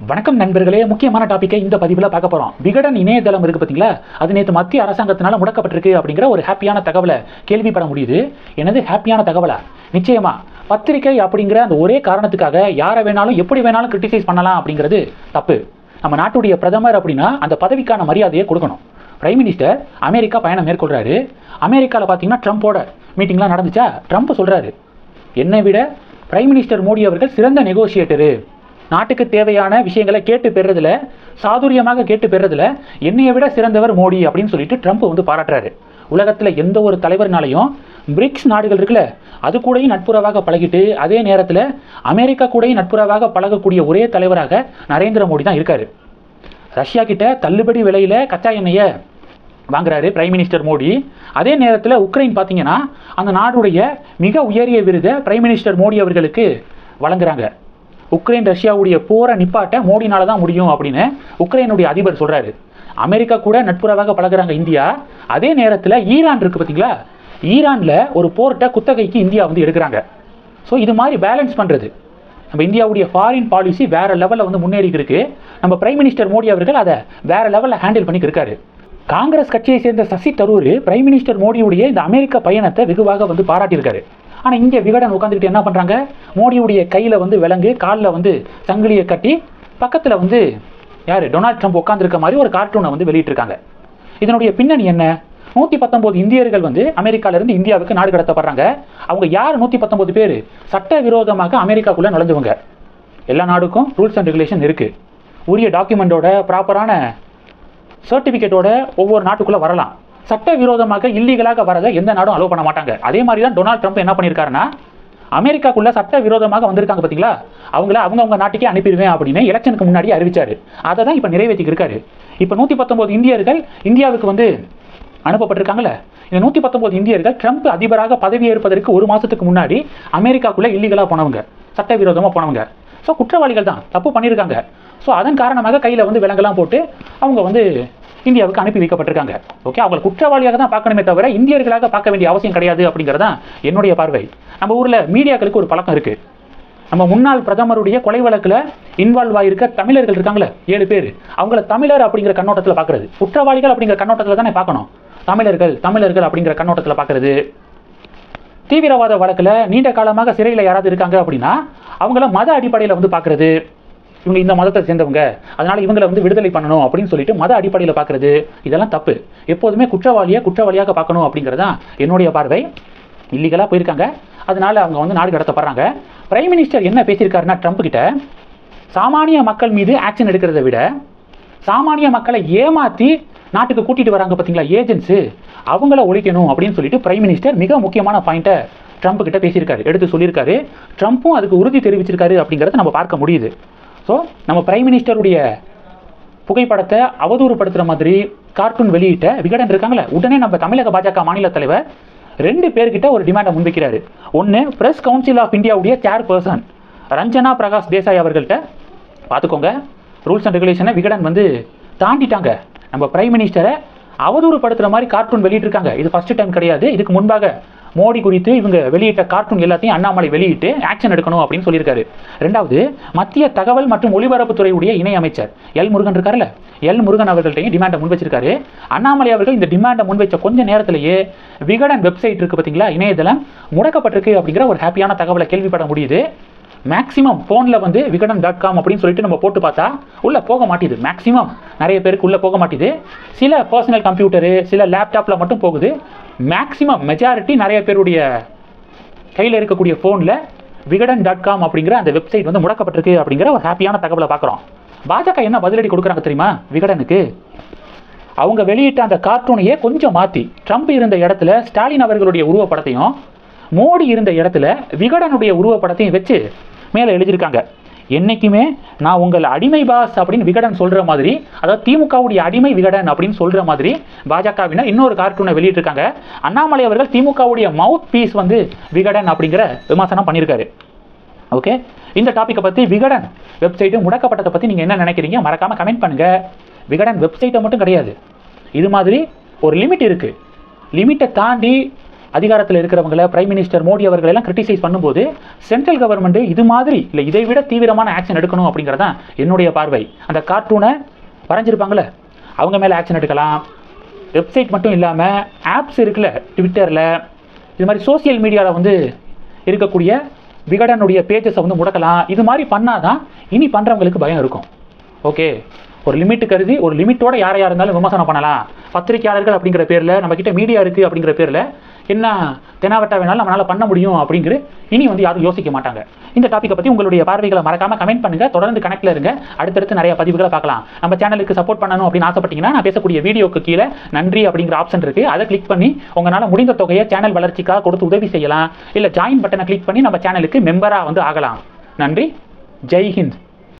வணக்கம் நண்பர்களே முக்கியமான டாப்பிக்கை இந்த பதிவில் பார்க்க போகிறோம் விகடன் இணையதளம் இருக்குது பார்த்தீங்களா அது நேற்று மத்திய அரசாங்கத்தினால முடக்கப்பட்டிருக்கு அப்படிங்கிற ஒரு ஹாப்பியான தகவலை கேள்விப்பட முடியுது. எனது ஹாப்பியான தகவலா? நிச்சயமா பத்திரிகை அப்படிங்கிற அந்த ஒரே காரணத்துக்காக யாரை வேணாலும் எப்படி வேணாலும் கிரிட்டிசைஸ் பண்ணலாம் அப்படிங்கிறது தப்பு. நம்ம நாட்டுடைய பிரதமர் அப்படின்னா அந்த பதவிக்கான மரியாதையை கொடுக்கணும். பிரைம் மினிஸ்டர் அமெரிக்கா பயணம் மேற்கொள்கிறாரு அமெரிக்காவில் பார்த்தீங்கன்னா ட்ரம்ப்போட மீட்டிங்லாம் நடந்துச்சா? ட்ரம்ப் சொல்கிறாரு என்னை விட பிரைம் மினிஸ்டர் மோடி அவர்கள் சிறந்த நெகோசியேட்டரு நாட்டுக்கு தேவையான விஷயங்களை கேட்டு பெறுறதுல சாதுரியமாக கேட்டு பெறுறதுல என்னைய விட சிறந்தவர் மோடி அப்படின்னு சொல்லிட்டு ட்ரம்ப் வந்து பாராட்டுறாரு. உலகத்தில் எந்த ஒரு தலைவர்னாலையும் பிரிக்ஸ் நாடுகள் இருக்குல்ல அது கூடயும் நட்புறவாக பழகிட்டு அதே நேரத்தில் அமெரிக்கா கூடயும் நட்புறவாக பழகக்கூடிய ஒரே தலைவராக நரேந்திர மோடி தான் இருக்காரு. ரஷ்யா கிட்ட தள்ளுபடி விலையில் கச்சா எண்ணெயை வாங்குறாரு பிரைம் மினிஸ்டர் மோடி. அதே நேரத்தில் உக்ரைன் பார்த்தீங்கன்னா அந்த நாடுடைய மிக உயரிய விருதை பிரைம் மினிஸ்டர் மோடி அவர்களுக்கு வழங்குறாங்க. உக்ரைன் ரஷ்யாவுடைய போரை நிப்பாட்ட மோடினால தான் முடியும் அப்படின்னு உக்ரைனுடைய அதிபர் சொல்கிறாரு அமெரிக்கா கூட நட்புறவாக பழகுறாங்க இந்தியா. அதே நேரத்தில் ஈரான் இருக்கு பார்த்தீங்களா ஈரானில் ஒரு போர்ட்டை குத்தகைக்கு இந்தியா வந்து எடுக்கிறாங்க. ஸோ இது மாதிரி பேலன்ஸ் பண்ணுறது நம்ம இந்தியாவுடைய ஃபாரின் பாலிசி வேற லெவலில் வந்து முன்னேறிட்டு இருக்கு. நம்ம பிரைம் மினிஸ்டர் மோடி அவர்கள் அதை வேற லெவலில் ஹேண்டில் பண்ணிட்டு இருக்காரு. காங்கிரஸ் கட்சியை சேர்ந்த சசி தரூர் பிரைம் மினிஸ்டர் மோடியுடைய இந்த அமெரிக்க பயணத்தை வெகுவாக வந்து பாராட்டியிருக்காரு. ஆனால் இங்கே விகடன் உட்காந்துக்கிட்டு என்ன பண்ணுறாங்க மோடியுடைய கையில் வந்து விலங்கு காலில் வந்து சங்கிலியை கட்டி பக்கத்தில் வந்து யார்? டொனால்ட் ட்ரம்ப் உட்காந்துருக்க மாதிரி ஒரு கார்ட்டூனை வந்து வெளியிட்டிருக்காங்க. இதனுடைய பின்னணி என்ன? நூற்றி பத்தொம்போது இந்தியர்கள் வந்து அமெரிக்காவிலிருந்து இந்தியாவுக்கு நாடு கடத்தப்படுறாங்க. அவங்க யார்? நூற்றி பத்தொம்போது பேர். சட்டவிரோதமாக அமெரிக்காக்குள்ளே நுழைஞ்சவங்க. எல்லா நாடுக்கும் ரூல்ஸ் அண்ட் ரெகுலேஷன் இருக்குது உரிய டாக்குமெண்ட்டோட ப்ராப்பரான சர்டிஃபிகேட்டோட ஒவ்வொரு நாட்டுக்குள்ளே வரலாம். சட்டவிரோதமாக இல்லீகலாக வரதை எந்த நாடும் அலோவ் பண்ண மாட்டாங்க. அதே மாதிரி தான் டொனால்ட் ட்ரம்ப் என்ன பண்ணியிருக்காருன்னா அமெரிக்காக்குள்ள சட்டவிரோதமாக வந்திருக்காங்க பார்த்தீங்களா அவங்கள அவங்க அவங்க நாட்டுக்கே அனுப்பிடுவேன் அப்படின்னு எலெக்ஷனுக்கு முன்னாடி அறிவிச்சாரு. அதை தான் இப்போ நிறைவேற்றிக்கு இருக்காரு. இப்போ நூற்றி பத்தொம்போது இந்தியர்கள் இந்தியாவுக்கு வந்து அனுப்பப்பட்டிருக்காங்கல்ல? இந்த நூற்றி பத்தொம்போது இந்தியர்கள் ட்ரம்ப் அதிபராக பதவியேற்பதற்கு ஒரு மாதத்துக்கு முன்னாடி அமெரிக்காக்குள்ளே இல்லீகலாக போனவங்க சட்டவிரோதமாக போனவங்க. ஸோ குற்றவாளிகள் தான் தப்பு பண்ணியிருக்காங்க. ஸோ அதன் காரணமாக கையில் வந்து விலங்கெல்லாம் போட்டு அவங்க வந்து இந்தியாவுக்கு அனுப்பி வைக்கப்பட்டிருக்காங்க. ஓகே அவங்களை குற்றவாளியாக தான் பார்க்கணுமே தவிர இந்தியர்களாக பார்க்க வேண்டிய அவசியம் கிடையாது அப்படிங்கிறது தான் என்னுடைய பார்வை. நம்ம ஊரில் மீடியாக்களுக்கு ஒரு பழக்கம் இருக்குது நம்ம முன்னாள் பிரதமருடைய கொலை வழக்கில் இன்வால்வ் ஆகியிருக்க தமிழர்கள் இருக்காங்களே ஏழு பேர். அவங்கள தமிழர் அப்படிங்கிற கண்ணோட்டத்தில் பார்க்கறது. குற்றவாளிகள் அப்படிங்கிற கண்ணோட்டத்தில் தானே பார்க்கணும். தமிழர்கள் தமிழர்கள் அப்படிங்கிற கண்ணோட்டத்தில் பார்க்கறது. தீவிரவாத வழக்கில் நீண்ட காலமாக சிறையில் யாராவது இருக்காங்க அப்படின்னா அவங்கள மத அடிப்படையில் வந்து பார்க்கறது. இவங்க இந்த மதத்தை சேர்ந்தவங்க. அதனால இவங்களை வந்து விடுதலை பண்ணணும் அப்படின்னு சொல்லிட்டு மத அடிப்படையில் பார்க்குறது இதெல்லாம் தப்பு. எப்போதுமே குற்றவாளியை குற்றவாளியாக பார்க்கணும் அப்படிங்கிறது தான் என்னுடைய பார்வை. இல்லீகலாக போயிருக்காங்க. அதனால அவங்க வந்து நாடு கடத்தப்படுறாங்க. பிரைம் மினிஸ்டர் என்ன பேசியிருக்காருன்னா ட்ரம்ப் கிட்ட சாமானிய மக்கள் மீது ஆக்ஷன் எடுக்கிறத விட சாமானிய மக்களை ஏமாற்றி நாட்டுக்கு கூட்டிட்டு வராங்க பார்த்தீங்களா ஏஜென்ட்ஸு அவங்கள ஒழிக்கணும் அப்படின்னு சொல்லிட்டு பிரைம் மினிஸ்டர் மிக முக்கியமான பாயிண்ட்டை ட்ரம்ப் கிட்ட பேசியிருக்காரு எடுத்து சொல்லியிருக்காரு. ட்ரம்ப்பும் அதுக்கு உறுதி தெரிவிச்சிருக்காரு அப்படிங்கிறத நம்ம பார்க்க முடியுது. ஸோ நம்ம பிரைம் மினிஸ்டருடைய புகைப்படத்தை அவதூறுப்படுத்துகிற மாதிரி கார்ட்டூன் வெளியிட்ட விகடன் இருக்காங்களே உடனே நம்ம தமிழக பாஜக மாநில தலைவர் ரெண்டு பேர்கிட்ட ஒரு டிமாண்டை முன்வைக்கிறாரு. ஒன்று பிரஸ் கவுன்சில் ஆஃப் இந்தியாவுடைய சேர் பர்சன் ரஞ்சனா பிரகாஷ் தேசாய் அவர்கள்ட்ட பார்த்துக்கோங்க ரூல்ஸ் அண்ட் ரெகுலேஷனை விகடன் வந்து தாண்டிட்டாங்க. நம்ம பிரைம் மினிஸ்டரை அவதூறுப்படுத்துகிற மாதிரி கார்ட்டூன் வெளியிட்டிருக்காங்க. இது ஃபஸ்ட்டு டைம் கிடையாது. இதுக்கு முன்பாக மோடி குறித்து இவங்க வெளியிட்ட கார்ட்டூன் எல்லாத்தையும் அண்ணாமலை வெளியிட்டு ஆக்ஷன் எடுக்கணும் அப்படின்னு சொல்லியிருக்காரு. ரெண்டாவது மத்திய தகவல் மற்றும் ஒலிபரப்புத்துறையுடைய இணை அமைச்சர் எல் முருகன் இருக்காருல்ல? எல் முருகன் அவர்கள்ட்டையும் டிமாண்டை முன் வச்சிருக்காரு அண்ணாமலை அவர்கள் இந்த டிமாண்டை முன் வச்ச கொஞ்ச நேரத்திலேயே விகடன் வெப்சைட் இருக்கு பார்த்தீங்களா இணையதளம் முடக்கப்பட்டிருக்கு அப்படிங்கிற ஒரு ஹாப்பியான தகவலை கேள்விப்பட முடியுது. மேக்ஸிமம் ஃபோனில் வந்து விகடன் டாட் காம் அப்படின்னு சொல்லிட்டு நம்ம போட்டு பார்த்தா உள்ளே போக மாட்டேது. மேக்ஸிமம் நிறைய பேருக்கு உள்ளே போக மாட்டேது. சில பர்சனல் கம்ப்யூட்டரு சில லேப்டாப்பில் மட்டும் போகுது. மேக்ஸிமம் மெஜாரிட்டி நிறைய பேருடைய கையில் இருக்கக்கூடிய ஃபோனில் விகடன் டாட் காம் அப்படிங்கிற அந்த வெப்சைட் வந்து முடக்கப்பட்டிருக்கு அப்படிங்கிற ஒரு ஹாப்பியான தகவலை பார்க்குறோம். பாஜக என்ன பதிலடி கொடுக்குறாங்க தெரியுமா? விகடனுக்கு. அவங்க வெளியிட்ட அந்த கார்ட்டூனையே கொஞ்சம் மாற்றி ட்ரம்ப் இருந்த இடத்துல ஸ்டாலின் அவர்களுடைய உருவப்படத்தையும் மோடி இருந்த இடத்துல விகடனுடைய உருவப்படத்தையும் வச்சு மேலே எழுதியிருக்காங்க. என்னைக்குமே நான் உங்கள் அடிமை பாஸ் அப்படின்னு விகடன் சொல்கிற மாதிரி அதாவது திமுகவுடைய அடிமை விகடன் அப்படின்னு சொல்கிற மாதிரி பாஜகவினர் இன்னொரு கார்ட்டூனை வெளியிட்டிருக்காங்க. அண்ணாமலை அவர்கள் திமுகவுடைய மவுத் பீஸ் வந்து விகடன் அப்படிங்கிற விமர்சனம் பண்ணியிருக்காரு. ஓகே இந்த டாப்பிக்கை பற்றி விகடன் வெப்சைட்டு முடக்கப்பட்டதை பற்றி நீங்கள் என்ன நினைக்கிறீங்க? மறக்காமல் கமெண்ட் பண்ணுங்கள் விகடன் வெப்சைட்டை மட்டும் கிடையாது. இது மாதிரி ஒரு லிமிட் இருக்குது லிமிட்டை தாண்டி அதிகாரத்தில் இருக்கிறவங்கள பிரைம் மினிஸ்டர் மோடி அவர்கள் எல்லாம் கிரிட்டிசைஸ் பண்ணும்போது சென்ட்ரல் கவர்மெண்ட் இது மாதிரி இல்லை இதை விட தீவிரமான ஆக்ஷன் எடுக்கணும் அப்படிங்கிறதான் என்னுடைய பார்வை. அந்த கார்ட்டூனை வரைஞ்சிருப்பாங்களே அவங்க மேலே ஆக்ஷன் எடுக்கலாம். வெப்சைட் மட்டும் இல்லாமல் ஆப்ஸ் இருக்குல்ல ட்விட்டரில் இது மாதிரி சோஷியல் மீடியாவில் வந்து இருக்கக்கூடிய விகடனுடைய பேஜஸை வந்து முடக்கலாம். இது மாதிரி பண்ணாதான் இனி பண்ணுறவங்களுக்கு பயம் இருக்கும். ஓகே ஒரு லிமிட் கருதி ஒரு லிமிட்டோட யாரையாக இருந்தாலும் விமர்சனம் பண்ணலாம். பத்திரிக்கையாளர்கள் அப்படிங்கிற பேரில் நம்மக்கிட்ட மீடியா இருக்குது அப்படிங்கிற பேரில் என்ன தெனாவட்டா வேணாலும் நம்மளால் பண்ண முடியும் அப்படிங்கிற இனி வந்து யாரும் யோசிக்க மாட்டாங்க. இந்த டாப்பிக்கை பற்றி உங்களுடைய பார்வைகளை மறக்காம கமெண்ட் பண்ணுங்கள் தொடர்ந்து கனெக்டில் இருங்க. அடுத்தடுத்து நிறைய பதிவுகளை பார்க்கலாம். நம்ம சேனலுக்கு சப்போர்ட் பண்ணணும் அப்படின்னு ஆசைப்பட்டீங்கன்னா நான் பேசக்கூடிய வீடியோக்கு கீழே நன்றி அப்படிங்கிற ஆப்ஷன் இருக்குது அதை கிளிக் பண்ணி உங்களால் முடிந்த தொகையை சேனல் வளர்ச்சிக்காக கொடுத்து உதவி செய்யலாம். இல்லை ஜாயின் பட்டனை கிளிக் பண்ணி நம்ம சேனலுக்கு மெம்பராக வந்து ஆகலாம். நன்றி. ஜெய் ஹிந்த்.